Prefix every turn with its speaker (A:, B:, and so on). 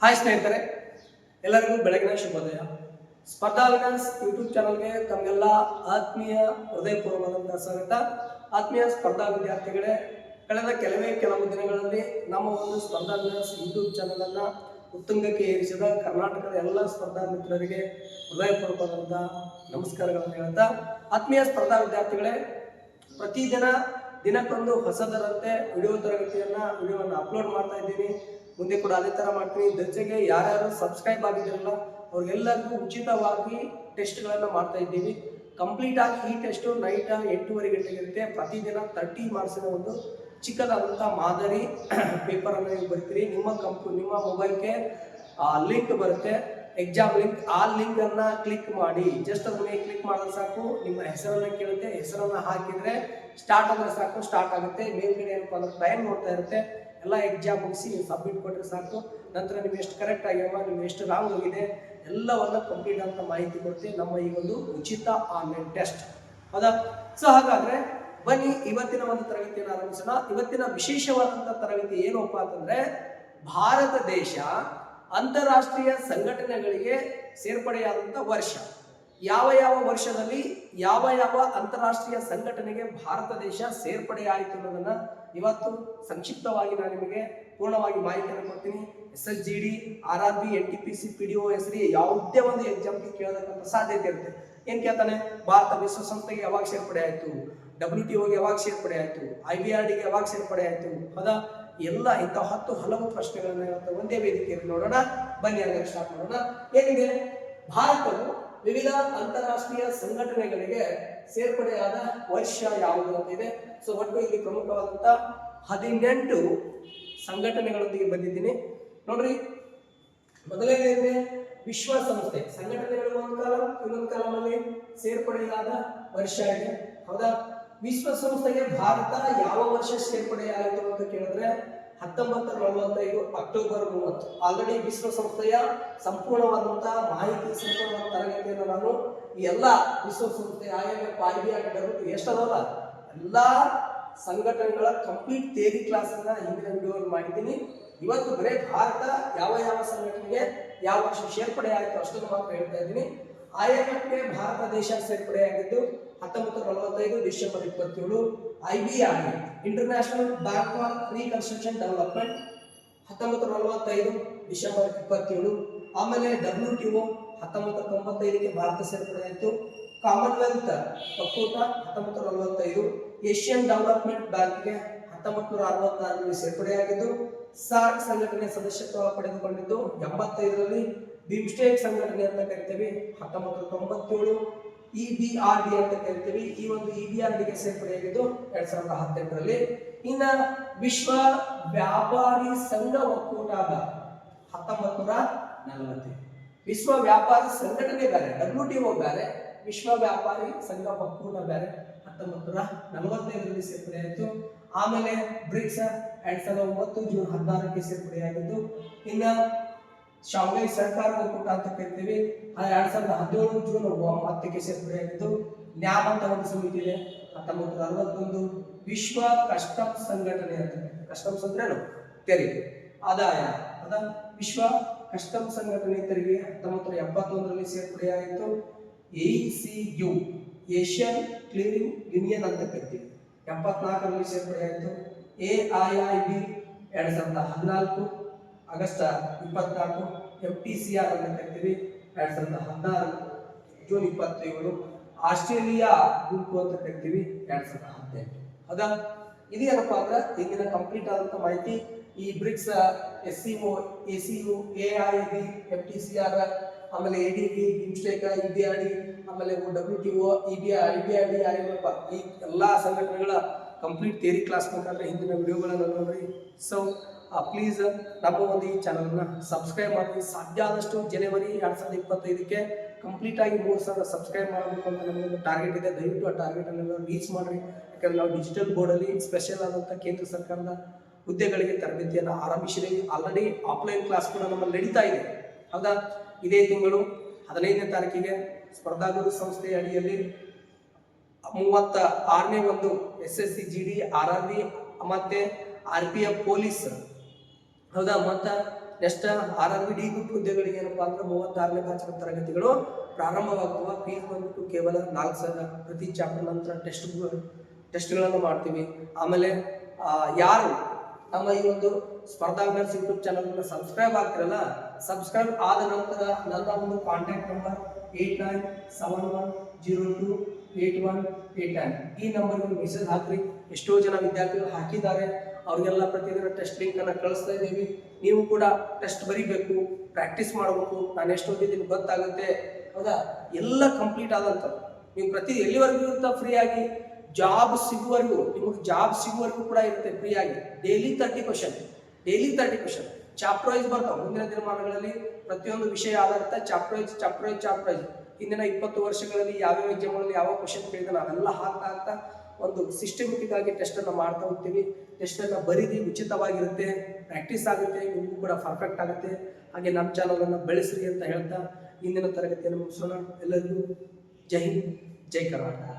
A: Hi ಸ್ನೇಹಿತರೆ ಎಲ್ಲರಿಗೂ ಬೆಳಗಿನ ಶುಭೋದಯ. ಸ್ಪರ್ಧಾ ವಿನಾಸ್ ಯೂಟ್ಯೂಬ್ ಚಾನಲ್ಗೆ ತಮಗೆಲ್ಲ ಆತ್ಮೀಯ ಹೃದಯಪೂರ್ವಕವಾದಂತಹ ಸ್ವಾಗತ. ಆತ್ಮೀಯ ಸ್ಪರ್ಧಾ ವಿದ್ಯಾರ್ಥಿಗಳೇ, ಕಳೆದ ಕೆಲವೇ ಕೆಲವು ದಿನಗಳಲ್ಲಿ ನಮ್ಮ ಒಂದು ಸ್ಪರ್ಧಾ ವಿನ್ಯಾಸ್ ಯೂಟ್ಯೂಬ್ ಚಾನಲನ್ನು ಉತ್ತುಂಗಕ್ಕೆ ಏರಿಸಿದ ಕರ್ನಾಟಕದ ಎಲ್ಲ ಸ್ಪರ್ಧಾ ಮಿತ್ರರಿಗೆ ಹೃದಯಪೂರ್ವಕವಾದಂತಹ ನಮಸ್ಕಾರಗಳನ್ನು ಹೇಳ್ತಾ, ಆತ್ಮೀಯ ಸ್ಪರ್ಧಾ ವಿದ್ಯಾರ್ಥಿಗಳೇ, ಪ್ರತಿದಿನ ದಿನಕ್ಕೊಂದು ಹೊಸದರಂತೆ ವಿಡಿಯೋ ತರಗತಿಯನ್ನ, ವಿಡಿಯೋವನ್ನು ಅಪ್ಲೋಡ್ ಮಾಡ್ತಾ ಇದ್ದೀನಿ. ಮುಂದೆ ಕೂಡ ಅದೇ ತರ ಮಾಡ್ತೀವಿ. ಜೊತೆಗೆ ಯಾರ್ಯಾರು ಸಬ್ಸ್ಕ್ರೈಬ್ ಆಗಿದ್ದಿರಲ್ಲ ಅವ್ರಿಗೆಲ್ಲರಿಗೂ ಉಚಿತವಾಗಿ ಟೆಸ್ಟ್ಗಳನ್ನು ಮಾಡ್ತಾ ಇದ್ದೀವಿ. ಕಂಪ್ಲೀಟ್ ಆಗಿ ಈ ಟೆಸ್ಟ್ ನೈಟ್ ಎಂಟೂವರೆ ಗಂಟೆಗೆ ಇರುತ್ತೆ ಪ್ರತಿದಿನ ತರ್ಟಿ ಮಾರ್ಕ್ಸಿನ ಒಂದು ಚಿಕ್ಕದಾದಂಥ ಮಾದರಿ ಪೇಪರ್ ಅನ್ನು ನೀವು ಬರ್ತೀರಿ. ನಿಮ್ಮ ಕಂಪ್ ನಿಮ್ಮ ಮೊಬೈಲ್ಗೆ ಲಿಂಕ್ ಬರುತ್ತೆ. ಎಕ್ಸಾಮ್ ಲಿಂಕ್ ಆ ಲಿಂಕ್ ಅನ್ನ ಕ್ಲಿಕ್ ಮಾಡಿ. ಜಸ್ಟ್ ಅದನ್ನ ಕ್ಲಿಕ್ ಮಾಡಿದ್ರೆ ಸಾಕು. ನಿಮ್ಮ ಹೆಸರನ್ನ ಕೇಳುತ್ತೆ. ಹೆಸರನ್ನ ಹಾಕಿದ್ರೆ ಸ್ಟಾರ್ಟ್ ಆದ್ರೆ ಸಾಕು ಸ್ಟಾರ್ಟ್ ಆಗುತ್ತೆ. ಮೇಲ್ಗಡೆ ಏನಪ್ಪ ಅಂದ್ರೆ ಟೈಮ್ ನೋಡ್ತಾ ಇರುತ್ತೆ. ಎಲ್ಲ ಎಕ್ಸಾಮ್ ಮುಗಿಸಿ ನೀವು ಸಬ್ಮಿಟ್ ಕೊಟ್ಟರೆ ಸಾಕು. ನಂತರ ನೀವು ಎಷ್ಟು ಕರೆಕ್ಟ್ ಆಗ್ಯಾವ ನೀವು ಎಷ್ಟು ರಾಂಗ್ ಹೋಗಿದೆ, ಎಲ್ಲವನ್ನು ಕಂಪ್ಲೀಟ್ ಅಂತ ಮಾಹಿತಿ ಕೊಡ್ತೀವಿ ನಮ್ಮ ಈ ಒಂದು ಉಚಿತ ಆನ್ಲೈನ್ ಟೆಸ್ಟ್ ಹೌದಾ? ಸೊ ಹಾಗಾದ್ರೆ ಬನ್ನಿ, ಇವತ್ತಿನ ಒಂದು ತರಗತಿಯನ್ನು ಆರಂಭಿಸೋಣ. ಇವತ್ತಿನ ವಿಶೇಷವಾದಂಥ ತರಗತಿ ಏನಪ್ಪ ಅಂತಂದ್ರೆ, ಭಾರತ ದೇಶ ಅಂತಾರಾಷ್ಟ್ರೀಯ ಸಂಘಟನೆಗಳಿಗೆ ಸೇರ್ಪಡೆಯಾದಂಥ ವರ್ಷ. ಯಾವ ಯಾವ ವರ್ಷದಲ್ಲಿ ಯಾವ ಯಾವ ಅಂತಾರಾಷ್ಟ್ರೀಯ ಸಂಘಟನೆಗೆ ಭಾರತ ದೇಶ ಸೇರ್ಪಡೆ ಆಯಿತು ಅನ್ನೋದನ್ನ ಇವತ್ತು ಸಂಕ್ಷಿಪ್ತವಾಗಿ ನಾನು ನಿಮಗೆ ಪೂರ್ಣವಾಗಿ ಮಾಹಿತಿಯನ್ನು ಕೊಡ್ತೀನಿ. S S G D, R R B, N T P C, P D O S D ಯಾವುದೇ ಒಂದು ಎಕ್ಸಾಮ್ಗೆ ಕೇಳೋದಕ್ಕಂಥ ಸಾಧ್ಯತೆ ಇರುತ್ತೆ. ಏನ್ ಕೇಳ್ತಾನೆ? ಭಾರತ ವಿಶ್ವಸಂಸ್ಥೆಗೆ ಯಾವಾಗ ಸೇರ್ಪಡೆ ಆಯಿತು ಡಬ್ಲ್ಯೂ ಟಿ ಒಗೆ ಯಾವಾಗ ಸೇರ್ಪಡೆ ಆಯಿತು ಐ ಬಿ ಆರ್ ಡಿಗೆ ಯಾವಾಗ ಸೇರ್ಪಡೆ ಆಯಿತು ಹೌದಾ? ಎಲ್ಲ ಇಂಥ ಹತ್ತು ಹಲವು ಪ್ರಶ್ನೆಗಳನ್ನು ಒಂದೇ ವೇದಿಕೆಯಲ್ಲಿ ನೋಡೋಣ. ಬನ್ನಿ ಹಾಗಾದ್ರೆ ಸ್ಟಾರ್ಟ್ ಮಾಡೋಣ. ಏನಿದೆ? ಭಾರತವು ವಿವಿಧ ಅಂತಾರಾಷ್ಟ್ರೀಯ ಸಂಘಟನೆಗಳಿಗೆ ಸೇರ್ಪಡೆಯಾದ ವರ್ಷ ಯಾವುದು ಅಂತ ಇದೆ. ಸೊ ಒಟ್ಟು ಇಲ್ಲಿ ಪ್ರಮುಖವಾದಂತ ಹದಿನೆಂಟು ಸಂಘಟನೆಗಳೊಂದಿಗೆ ಬಂದಿದ್ದೀನಿ. ನೋಡ್ರಿ ಮೊದಲನೇದೇ ವಿಶ್ವಸಂಸ್ಥೆ ಸಂಘಟನೆಗಳು ಒಂದು ಕಾಲ, ಇನ್ನೊಂದು ಕಾಲದಲ್ಲಿ ಸೇರ್ಪಡೆಯಾದ ವರ್ಷ ಇದೆ. ಹೌದಾ? ವಿಶ್ವಸಂಸ್ಥೆಗೆ ಭಾರತ ಯಾವ ವರ್ಷ ಸೇರ್ಪಡೆಯಾಯಿತು ಅಂತ ಕೇಳಿದ್ರೆ ಹತ್ತೊಂಬತ್ತು ನಲವತ್ತೈದು ಅಕ್ಟೋಬರ್ ಮೂವತ್ತು. ಆಲ್ರೆಡಿ ವಿಶ್ವಸಂಸ್ಥೆಯ ಸಂಪೂರ್ಣವಾದಂತಹ ಮಾಹಿತಿ ಸಂಪೂರ್ಣವಾದ ತರಗತಿಯನ್ನು ನಾನು ಈ ಎಲ್ಲ ವಿಶ್ವಸಂಸ್ಥೆ ಐ ಎಂ ಐ ಬಿ ಎಷ್ಟದಲ್ಲ ಎಲ್ಲ ಸಂಘಟನೆಗಳ ಕಂಪ್ಲೀಟ್ ಥಿಯರಿ ಕ್ಲಾಸ್ ಅನ್ನ ಹಿಂದಿನ ವಿಡಿಯೋ ಮಾಡಿದ್ದೀನಿ. ಇವತ್ತು ಬರೇ ಭಾರತ ಯಾವ ಯಾವ ಸಂಘಟನೆಗೆ ಯಾವ ವರ್ಷ ಸೇರ್ಪಡೆ ಆಯಿತು ಅಷ್ಟನ್ನು ಮಾತ್ರ ಹೇಳ್ತಾ ಇದ್ದೀನಿ. ಐ ಎಂ ಎಫ್ಗೆ ಭಾರತ ದೇಶ ಸೇರ್ಪಡೆಯಾಗಿದ್ದು ಹತ್ತೊಂಬತ್ತು ನಲವತ್ತೈದು ಡಿಸೆಂಬರ್ ಇಪ್ಪತ್ತೇಳು I B R international bank for reconstruction development ಹತ್ತೊಂಬತ್ತು ನಲವತ್ತೈದು ಡಿಸೆಂಬರ್ ಇಪ್ಪತ್ತೇಳು. ಆಮೇಲೆ ಡಬ್ಲ್ಯೂ ಟಿ ಒ ಹತ್ತೊಂಬತ್ತು ತೊಂಬತ್ತೈದಕ್ಕೆ ಭಾರತ ಸೇರ್ಪಡೆಯಾಯಿತು. ಕಾಮನ್ವೆಲ್ತ್ ಒಕ್ಕೂಟ ಹತ್ತೊಂಬತ್ತು ನಲವತ್ತೈದು. ಏಷ್ಯನ್ ಡೆವಲಪ್ಮೆಂಟ್ ಬ್ಯಾಂಕ್ಗೆ ಹತ್ತೊಂಬತ್ತು ನೂರ ಅರವತ್ತಾರರಲ್ಲಿ ಸೇರ್ಪಡೆಯಾಗಿದ್ದು ಸಾರ್ಕ್ ಸಂಘಟನೆ ಸದಸ್ಯತ್ವ ಪಡೆದುಕೊಂಡಿದ್ದು, ಎಂಬತ್ತೈದರಲ್ಲಿ ಬಿಮ್ಸ್ಟೇಕ್ ಸಂಘಟನೆ ಅಂತ ಕರಿತೇವೆ ಹತ್ತೊಂಬತ್ತು ತೊಂಬತ್ತೇಳು ಇ ಬಿ ಆರ್ ಡಿ ಅಂತ ಕರಿತೀವಿ. ಈ ಒಂದು ಇ ಬಿ ಆರ್ ಡಿಗೆ ಸೇರ್ಪಡೆಯಾಗಿದ್ದು ಎರಡ್ ಸಾವಿರದ ಹತ್ತೆಂಟರಲ್ಲಿ ಇನ್ನ ವಿಶ್ವ ವ್ಯಾಪಾರಿ ಸಂಘ ಒಕ್ಕೂಟದ ಹತ್ತೊಂಬತ್ತು ನೂರ ವಿಶ್ವ ವ್ಯಾಪಾರಿ ಸಂಘಟನೆ ಬೇರೆ ಡಬ್ಲ್ಯೂ ಟಿ ಒ ಬೇರೆ, ವಿಶ್ವ ವ್ಯಾಪಾರಿ ಸಂಘ ಒಕ್ಕೂಟ ಬೇರೆ ಹತ್ತೊಂಬತ್ತು ನೂರ ನಲವತ್ತೈದರಲ್ಲಿ ಸೇರ್ಪಡೆಯಾಯಿತು ಆಮೇಲೆ ಬ್ರಿಕ್ಸ್ ಎರಡ್ ಸಾವಿರದ ಒಂಬತ್ತು ಜೂನ್ ಹದಿನಾರಕ್ಕೆ ಸೇರ್ಪಡೆಯಾಗಿದ್ದು ಇನ್ನ ಶಾಂಘೈ ಸರ್ಕಾರ ಒಕ್ಕೂಟ ಅಂತ ಕರಿತೀವಿ ಎರಡ್ ಸಾವಿರದ ಹದಿನೇಳು ಜೂನ್ ಆಯಿತು ನ್ಯಾಮಂತ ಒಂದು ಸಮಿತಿ ಇದೆ, ಹತ್ತೊಂಬತ್ತು ಅರವತ್ತೊಂದು. ವಿಶ್ವ ಕಸ್ಟಮ್ಸ್ ಸಂಘಟನೆ ಅಂತ. ಕಸ್ಟಮ್ಸ್ ಅಂದ್ರೆ ಏನು? ತೆರಿಗೆ. ಆದಾಯ. ಅದ? ವಿಶ್ವ ಕಸ್ಟಮ್ ಸಂಘಟನೆ ತೆರಿಗೆ ಹತ್ತೊಂಬತ್ತು ನೂರ ಎಪ್ಪತ್ತೊಂದರಲ್ಲಿ ಸೇರ್ಪಡೆಯಾಯಿತು. A C U, Asian cleaning union ಅಂತ ಕರಿತೀವಿ. ಎಪ್ಪತ್ನಾಲ್ಕರಲ್ಲಿ ಸೇರ್ಪಡೆಯಾಯಿತು. ಎ ಐ ಐ ಬಿ ಎರಡ್ ಸಾವಿರದ ಹದಿನಾಲ್ಕು, ಆಗಸ್ಟ್ ಇಪ್ಪತ್ನಾಲ್ಕು. ಎಫ್ ಟಿ ಸಿ ಆರ್ ಅಂತ ಕರಿತೀವಿ, ಎರಡ್ ಸಾವಿರದ ಹದಿನಾರು, ಜೂನ್ ಇಪ್ಪತ್ತೇಳು, ಆಸ್ಟ್ರೇಲಿಯಾ ಗುಂಪು ಅಂತ ಕರಿತೀವಿ, ಎರಡ್ ಸಾವಿರದ ಹದಿನೆಂಟು. ಅದ ಇದೇನಪ್ಪ ಅಂದ್ರೆ ಈಗಿನ ಕಂಪ್ಲೀಟ್ ಆದಂತ ಮಾಹಿತಿ. ಈ BRICS S C O A C U A I D F T C R ಆಮೇಲೆ A D B E B R D, ಆಮೇಲೆ W T O, E B I B R D I F ಈ ಎಲ್ಲಾ ಸಂಘಟನೆಗಳ complete theory class ಮುಖಾಂತರ ಹಿಂದಿನ ವಿಡಿಯೋಗಳನ್ನು ನೋಡ್ರಿ. So please ನಮ್ಮ ಒಂದು ಈ ಚಾನಲ್ನ ಸಬ್ಸ್ಕ್ರೈಬ್ ಮಾಡಿ. ಸಾಧ್ಯ ಆದಷ್ಟು ಜನವರಿ ಎರಡ್ ಸಾವಿರದ ಇಪ್ಪತ್ತೈದಕ್ಕೆ ಕಂಪ್ಲೀಟ್ ಆಗಿ ಮೂರು ಸಾವಿರ ಸಬ್ಸ್ಕ್ರೈಬ್ ಮಾಡಬೇಕು ಅಂತ ನಮಗೊಂದು ಟಾರ್ಗೆಟ್ ಇದೆ. ದಯವಿಟ್ಟು ಆ ಟಾರ್ಗೆಟ್ ಅನ್ನು ರೀಚ್ ಮಾಡ್ರಿ. ಯಾಕಂದ್ರೆ ನಾವು ಡಿಜಿಟಲ್ ಬೋರ್ಡಲ್ಲಿ ಸ್ಪೆಷಲ್ ಆದಂಥ ಕೇಂದ್ರ ಸರ್ಕಾರದ ಹುದ್ದೆಗಳಿಗೆ ತರಬೇತಿಯನ್ನು ಆರಂಭಿಸಿದ್ದೀವಿ. ಆಲ್ರೆಡಿ ಆಫ್ಲೈನ್ ಕ್ಲಾಸ್ ಕೂಡ ನಮ್ಮಲ್ಲಿ ನಡೀತಾ ಇದೆ. ಹೌದಾ? ಇದೇ ತಿಂಗಳು ಹದಿನೈದನೇ ತಾರೀಕಿಗೆ ಸ್ಪರ್ಧಾಗುರು ಸಂಸ್ಥೆಯ ಅಡಿಯಲ್ಲಿ ಮೂವತ್ತ ಆರನೇ ಒಂದು S S C G D, R R B ಮತ್ತೆ ಆರ್ ಪಿ ಎಫ್ ಪೊಲೀಸ್ ಹೌದಾ? ಮತ್ತ next R R B D ಗುಂಪು ಹುದ್ದೆಗಳಿಗೆ ಏನಪ್ಪಾ ಅಂದ್ರೆ ಮೂವತ್ತಾರನೇ ಬ್ಯಾಚ್ನ ತರಗತಿಗಳು ಪ್ರಾರಂಭವಾಗ್ತವ. ಫೀಸ್ ಬಂದ್ಬಿಟ್ಟು ಕೇವಲ ನಾಲ್ಕು ಸಾವಿರ ಪ್ರತಿ ಚಾಪ್ಟರ್ ನಂತರ ಟೆಸ್ಟ್ ಟೆಸ್ಟ್ಗಳನ್ನು ಮಾಡ್ತೀವಿ. ಆಮೇಲೆ ಯಾರು ನಮ್ಮ ಈ ಒಂದು ಸ್ಪರ್ಧಾ ವಿನರ್ಸ್ ಯೂಟ್ಯೂಬ್ ಚಾನಲ್ನ ಸಬ್ಸ್ಕ್ರೈಬ್ ಆಗ್ತಿರಲ್ಲ ಸಬ್ಸ್ಕ್ರೈಬ್ ಆದ ನಂತರ ನನ್ನ ಒಂದು contact number eight nine seven one zero two eight one eight nine ಈ ನಂಬರ್ಗೆ ಮೆಸೇಜ್ ಹಾಕ್ರಿ. ಎಷ್ಟೋ ಜನ ವಿದ್ಯಾರ್ಥಿಗಳು ಹಾಕಿದ್ದಾರೆ. ಅವ್ರಿಗೆಲ್ಲ ಪ್ರತಿದಿನ ಟೆಸ್ಟ್ ಲಿಂಕ್ ಅನ್ನ ಕಳಿಸ್ತಾ ಇದ್ದೀವಿ. ನೀವು ಕೂಡ ಟೆಸ್ಟ್ ಬರೀಬೇಕು ಪ್ರಾಕ್ಟೀಸ್ ಮಾಡಬೇಕು. ನಾನು ಎಷ್ಟು ಓದಿದ್ದೀನಿ ಗೊತ್ತಾಗುತ್ತೆ. ಹೌದಾ? ಎಲ್ಲ ಕಂಪ್ಲೀಟ್ ಆದಂಥದ್ದು. ನೀವು ಪ್ರತಿ ಎಲ್ಲಿವರೆಗೂ ಇರ್ತಾ ಫ್ರೀ ಆಗಿ ಜಾಬ್ ಸಿಗುವವರೆಗೂ, ನಿಮಗೆ ಜಾಬ್ ಸಿಗುವವರೆಗೂ ಕೂಡ ಇರುತ್ತೆ ಫ್ರೀ ಆಗಿ. Daily thirty question daily thirty question chapter wise ಬರ್ತಾವೆ. ಮುಂದಿನ ದಿನಮಾನಗಳಲ್ಲಿ ಪ್ರತಿಯೊಂದು ವಿಷಯ ಆಧಾರಿತ chapter wise chapter wise chapter wise ಹಿಂದಿನ ಇಪ್ಪತ್ತು ವರ್ಷಗಳಲ್ಲಿ ಯಾವ್ಯಾವ ಎಕ್ಸಾಮ್ಗಳಲ್ಲಿ ಯಾವ ಕ್ವಶನ್ ಕೇಳಿದ ನಾವೆಲ್ಲ ಹಾಕ್ತಾ ಹಾಕ್ತಾ ಒಂದು ಸಿಸ್ಟಮೆಟಿಕ್ ಆಗಿ ಟೆಸ್ಟ್ ಅನ್ನ ಮಾಡ್ತಾ ಹೋಗ್ತೀವಿ. ಟೆಸ್ಟ್ ಅನ್ನ ಬರೀದಿ ಉಚಿತವಾಗಿರುತ್ತೆ ಪ್ರಾಕ್ಟೀಸ್ ಆಗುತ್ತೆ, ನಿಮಗೂ ಕೂಡ ಪರ್ಫೆಕ್ಟ್ ಆಗುತ್ತೆ. ಹಾಗೆ ನಮ್ಮ ಚಾನಲನ್ನು ಬೆಳೆಸ್ರಿ ಅಂತ ಹೇಳ್ತಾ ಇಂದಿನ ತರಗತಿಯನ್ನು ಮುಗಿಸೋಣ. ಎಲ್ಲರಿಗೂ ಜೈ ಹಿಂದ್, ಜೈ ಕರ್ನಾಟಕ.